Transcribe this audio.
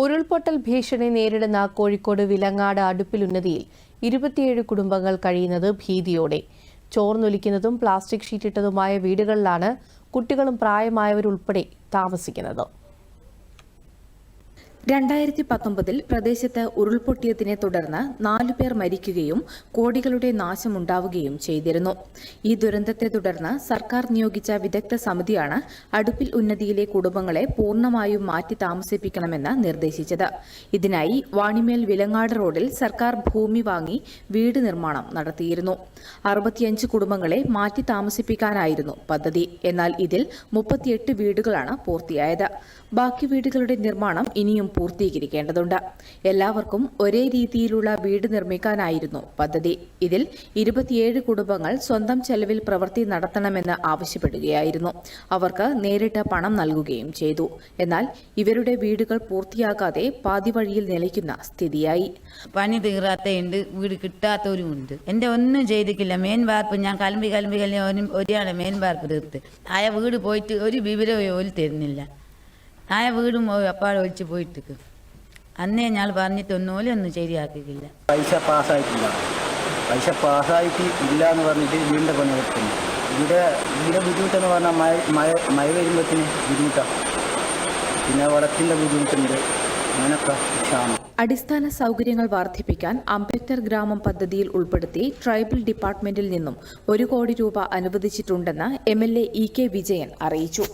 ഉരുൾപൊട്ടൽ ഭീഷണി നേരിടുന്ന കോഴിക്കോട് വിലങ്ങാട് അടുപ്പിലുന്നതിയിൽ ഇരുപത്തിയേഴ് കുടുംബങ്ങൾ കഴിയുന്നത് ഭീതിയോടെ. ചോർന്നൊലിക്കുന്നതും പ്ലാസ്റ്റിക് ഷീറ്റിട്ടതുമായ വീടുകളിലാണ് കുട്ടികളും പ്രായമായവരുൾപ്പെടെ താമസിക്കുന്നത്. രണ്ടായിരത്തി പത്തൊമ്പതിൽ പ്രദേശത്ത് ഉരുൾപൊട്ടിയതിനെ തുടർന്ന് നാലുപേർ മരിക്കുകയും കോടികളുടെ നാശമുണ്ടാവുകയും ചെയ്തിരുന്നു. ഈ ദുരന്തത്തെ തുടർന്ന് സർക്കാർ നിയോഗിച്ച വിദഗ്ധ സമിതിയാണ് അടുപ്പിൽ ഉന്നതിയിലെ കുടുംബങ്ങളെ പൂർണമായും മാറ്റി താമസിപ്പിക്കണമെന്ന് നിർദ്ദേശിച്ചത്. ഇതിനായി വാണിമേൽ വിലങ്ങാട് റോഡിൽ സർക്കാർ ഭൂമി വാങ്ങി വീട് നിർമ്മാണം നടത്തിയിരുന്നു. അറുപത്തിയഞ്ച് കുടുംബങ്ങളെ മാറ്റി താമസിപ്പിക്കാനായിരുന്നു പദ്ധതി. എന്നാൽ ഇതിൽ മുപ്പത്തിയെട്ട് വീടുകളാണ് പൂർത്തിയായത്. ബാക്കി വീടുകളുടെ നിർമ്മാണം ഇനിയും പൂർത്തീകരിക്കേണ്ടതുണ്ട്. എല്ലാവർക്കും ഒരേ രീതിയിലുള്ള വീട് നിർമ്മിക്കാനായിരുന്നു പദ്ധതി. ഇതിൽ ഇരുപത്തിയേഴ് കുടുംബങ്ങൾ സ്വന്തം ചെലവിൽ പ്രവൃത്തി നടത്തണമെന്ന് ആവശ്യപ്പെടുകയായിരുന്നു. അവർക്ക് നേരിട്ട് പണം നൽകുകയും ചെയ്തു. എന്നാൽ ഇവരുടെ വീടുകൾ പൂർത്തിയാകാതെ പാതിവഴിയിൽ നിലയ്ക്കുന്ന സ്ഥിതിയായി. പണി തീരാത്തയുണ്ട് വീട് കിട്ടാത്തവരുമുണ്ട്. എന്റെ ഒന്നും ചെയ്തിട്ടില്ല. മെയിൻ വാർപ്പ് ഞാൻ കലമ്പി കലമ്പി കലമ്പി ഒരാളെ മെയിൻ വാർപ്പ് തീർത്ത്. ആയ വീട് പോയിട്ട് ഒരു വിവരവും തരുന്നില്ല. ആയ വീടും അപ്പാടെ ഒഴിച്ച് പോയിട്ട് അന്നേ ഞാൻ പറഞ്ഞിട്ട് ഒന്നും ഓലെ ഒന്നും ശരിയാക്കിയില്ല പൈസ പാസ്സായിട്ടില്ല. പൈസ പാസ്സായിട്ട് ഇല്ല എന്ന് പറഞ്ഞിട്ട് വീണ്ടും പണി എടുക്കുന്നു ഇവിടെ ഇവിടെ ബുദ്ധിമുട്ടെന്ന് പറഞ്ഞാൽ മഴ മഴ മഴ വരുമ്പോഴത്തേന് ബുദ്ധിമുട്ടാണ് പിന്നെ വളത്തിന്റെ ബുദ്ധിമുട്ടുണ്ട്. ക്ഷാമം. അടിസ്ഥാന സൗകര്യങ്ങൾ വർദ്ധിപ്പിക്കാൻ അംബേദ്കർ ഗ്രാമം പദ്ധതിയിൽ ഉൾപ്പെടുത്തി ട്രൈബൽ ഡിപ്പാർട്ട്മെന്റിൽ നിന്നും ഒരു കോടി രൂപ അനുവദിച്ചിട്ടുണ്ടെന്ന് M L A E K Vijayan അറിയിച്ചു.